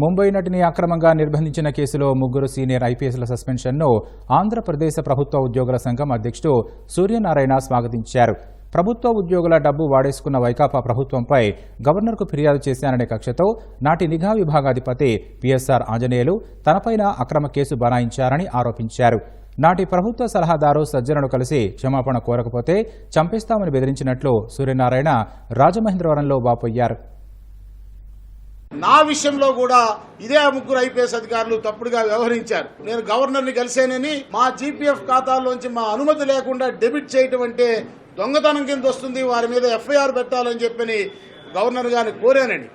ముంబై నటిని అక్రమంగా నిర్బంధించిన కేసులో ముగ్గురు సీనియర్ ఐపీఎస్ల సస్పెన్షన్ను ఆంధ్రప్రదేశ్ ప్రభుత్వ ఉద్యోగుల సంఘం అధ్యక్షుడు సూర్యనారాయణ స్వాగతించారు. ప్రభుత్వ ఉద్యోగుల డబ్బు వాడేసుకున్న వైకాపా ప్రభుత్వంపై గవర్నర్కు ఫిర్యాదు చేశాననే కక్షతో నాటి నిఘా విభాగాధిపతి పిఎస్ఆర్ ఆంజనేయులు తనపైన అక్రమ కేసు బనాయించారని ఆరోపించారు. నాటి ప్రభుత్వ సలహాదారు సజ్జనను కలిసి క్షమాపణ కోరకపోతే చంపేస్తామని బెదిరించినట్లు సూర్యనారాయణ రాజమహేంద్రవరంలో వాపోయ్యారు నా విషయంలో కూడా ఇదే ముగ్గురు ఐపీఎస్ అధికారులు తప్పుడుగా వ్యవహరించారు. నేను గవర్నర్ని కలిశానని మా జీపీఎఫ్ ఖాతాలోంచి మా అనుమతి లేకుండా డెబిట్ చేయటం అంటే దొంగతనం కింద వస్తుంది వారి మీద ఎఫ్ఐఆర్ పెట్టాలని చెప్పని గవర్నర్ గారిని కోరానండి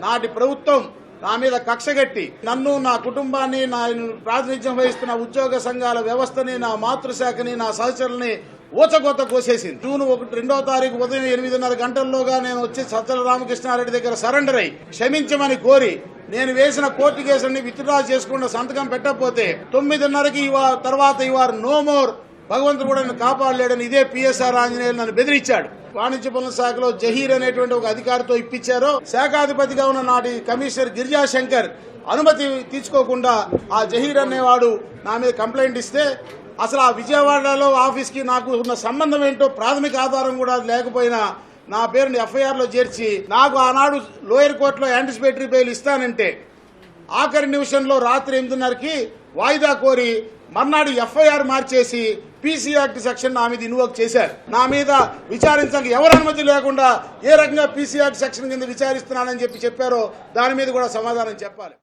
నాటి ప్రభుత్వం నా మీద కక్షగట్టి నన్ను నా కుటుంబాన్ని నా ప్రాతినిధ్యం వహిస్తున్న ఉద్యోగ సంఘాల వ్యవస్థని నా మాతృశాఖని నా సహచరుల్ని ఊచకోత కోసేసింది. జూన్ ఒకటి రెండో తారీఖు ఉదయం ఎనిమిదిన్నర గంటల్లోగా నేను వచ్చి సజ్జల రామకృష్ణారెడ్డి దగ్గర సరెండర్ అయి క్షమించమని కోరి నేను వేసిన కోర్టు కేసుని విత్డ్రా చేసుకున్న సంతకం పెట్టకపోతే తొమ్మిదిన్నరకి ఇవా తర్వాత ఇవారు నో మోర్ భగవంతుడు కూడా నన్ను కాపాడలేడని ఇదే పిఎస్ఆర్ ఆంజనేయులు నన్ను బెదిరించాడు. వాణిజ్య పనుల శాఖలో జహీర్ అనేటువంటి ఒక అధికారితో ఇప్పించారో శాఖాధిపతిగా ఉన్న నాటి కమిషనర్ గిరిజా శంకర్ అనుమతి తీసుకోకుండా ఆ జహీర్ అనేవాడు నా మీద కంప్లైంట్ ఇస్తే అసలు ఆ విజయవాడలో ఆఫీస్కి నాకు ఉన్న సంబంధం ఏంటో ప్రాథమిక ఆధారం కూడా లేకపోయినా నా పేరుని ఎఫ్ఐఆర్లో చేర్చి నాకు ఆనాడు లోయర్ కోర్టులో యాంటిసిపేటరీ బెయిల్ ఇస్తానంటే ఆఖరి నిమిషంలో రాత్రి ఎనిమిదిన్నరకి వాయిదా కోరి మర్నాడు ఎఫ్ఐఆర్ మార్చేసి పీసీఆర్టీ సెక్షన్ నా మీద ఇన్వోక్ చేశారు. నా మీద విచారించడానికి ఎవరు అనుమతి లేకుండా ఏ రకంగా పీసీఆర్టీ సెక్షన్ కింద విచారిస్తున్నానని చెప్పి చెప్పారో దాని మీద కూడా సమాధానం చెప్పాలి.